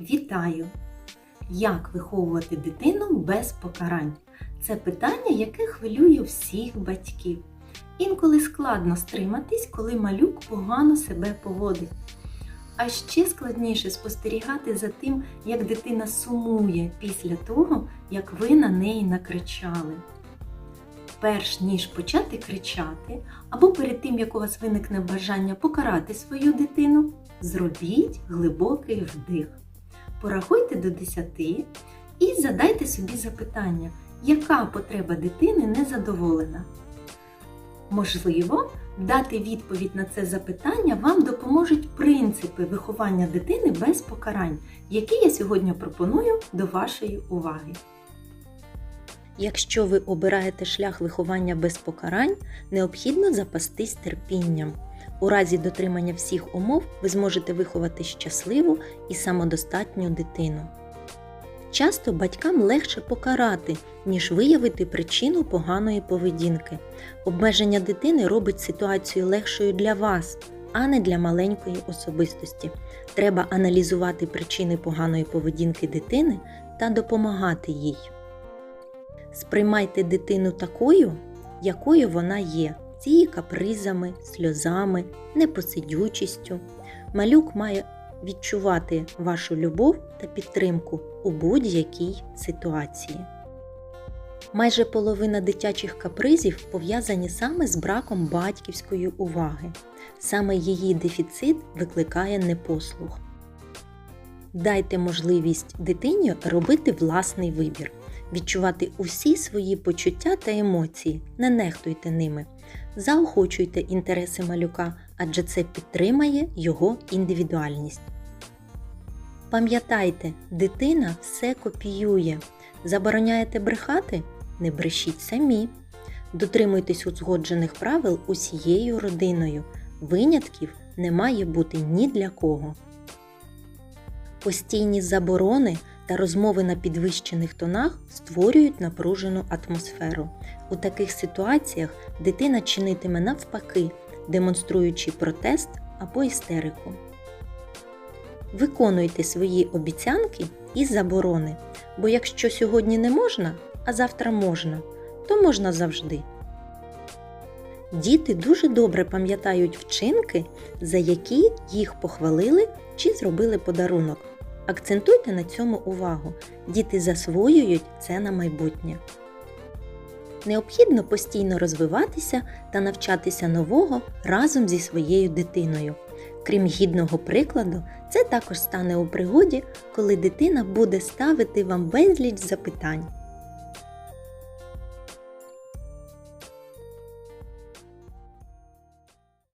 Вітаю! Як виховувати дитину без покарань? Це питання, яке хвилює всіх батьків. Інколи складно стриматись, коли малюк погано себе поводить. А ще складніше спостерігати за тим, як дитина сумує після того, як ви на неї накричали. Перш ніж почати кричати, або перед тим, як у вас виникне бажання покарати свою дитину, зробіть глибокий вдих. Порахуйте до 10 і задайте собі запитання, яка потреба дитини не задоволена. Можливо, дати відповідь на це запитання вам допоможуть принципи виховання дитини без покарань, які я сьогодні пропоную до вашої уваги. Якщо ви обираєте шлях виховання без покарань, необхідно запастись терпінням. У разі дотримання всіх умов ви зможете виховати щасливу і самодостатню дитину. Часто батькам легше покарати, ніж виявити причину поганої поведінки. Обмеження дитини робить ситуацію легшою для вас, а не для маленької особистості. Треба аналізувати причини поганої поведінки дитини та допомагати їй. Сприймайте дитину такою, якою вона є, з капризами, сльозами, непосидючістю. Малюк має відчувати вашу любов та підтримку у будь-якій ситуації. Майже половина дитячих капризів пов'язані саме з браком батьківської уваги. Саме її дефіцит викликає непослух. Дайте можливість дитині робити власний вибір, відчувати усі свої почуття та емоції, не нехтуйте ними. Заохочуйте інтереси малюка, адже це підтримає його індивідуальність. Пам'ятайте, дитина все копіює. Забороняєте брехати? Не брешіть самі. Дотримуйтесь узгоджених правил усією родиною. Винятків не має бути ні для кого. Постійні заборони та розмови на підвищених тонах створюють напружену атмосферу. У таких ситуаціях дитина чинитиме навпаки, демонструючи протест або істерику. Виконуйте свої обіцянки і заборони, бо якщо сьогодні не можна, а завтра можна, то можна завжди. Діти дуже добре пам'ятають вчинки, за які їх похвалили чи зробили подарунок. Акцентуйте на цьому увагу. Діти засвоюють це на майбутнє. Необхідно постійно розвиватися та навчатися нового разом зі своєю дитиною. Крім гідного прикладу, це також стане у пригоді, коли дитина буде ставити вам безліч запитань.